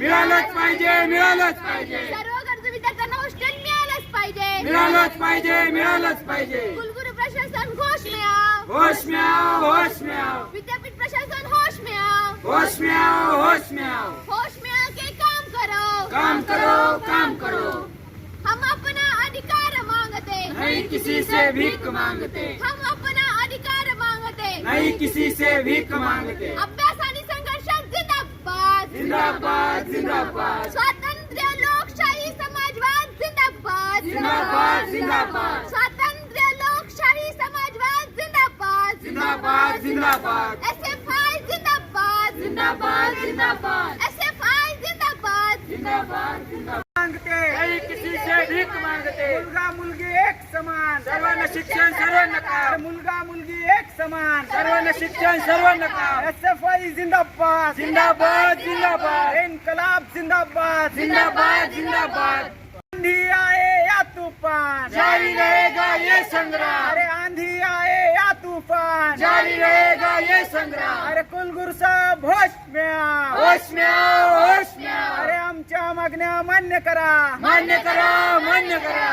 मिळालंच पाहिजे मिळालंच पाहिजे. सर्व गरजू विद्यार्थ्यांना हॉस्टेल मिळालंच पाहिजे. मिळालंच पाहिजे मिळालंच पाहिजे. कुलगुरू प्रशासन घोष मिळाव. होश म्याव होश म्याव विद्यापीठ प्रशासन होश मिळाव. होश म्याव होश म्याव होश मिळा के काम करो. काम करो काम करो. हम अपना अधिकार मांगते. नहीं किसी से भीख मांगते. हम अपना अधिकार मांगते. नहीं किसी से भीख मांगते. अभ्यास आणि संघर्षात जिंदाबाद. जिंदाबाद. जिंदाबाद स्वातंत्र्य लोकशाही समाजवाद जिंदाबाद। जिंदाबाद जिंदाबाद। स्वातंत्र्य लोकशाही समाजवाद जिंदाबाद। जिंदाबाद जिंदाबाद। एस एफ़ आय जिंदाबाद। जिंदाबाद जिंदाबाद। एस एफ़ आय जिंदाबाद। जिंदाबाद जिंदाबाद। मागते किसी से भीख मांगते मुलगा मुलगी एक समान सर्वांना शिक्षण सर्वांना काम मुलगा मुलगी एक समान. सर्वांना शिक्षण सर्वांना काम एस एफ आई जिंदाबाद. जिंदाबाद जिंदाबाद. इनकलाब जिंदाबाद. जिंदाबाद जिंदाबाद. आंधी आए या तूफान. जारी रहेगा ये संग्राम. अरे आंधी आए या तूफान. जारी रहेगा ये संग्राम. अरे कुलगुरु साहेब होश में आ. होश में आओ होश में अरे आओ आमच्या मागण्या मान्य करा. मान्य करा मान्य करा.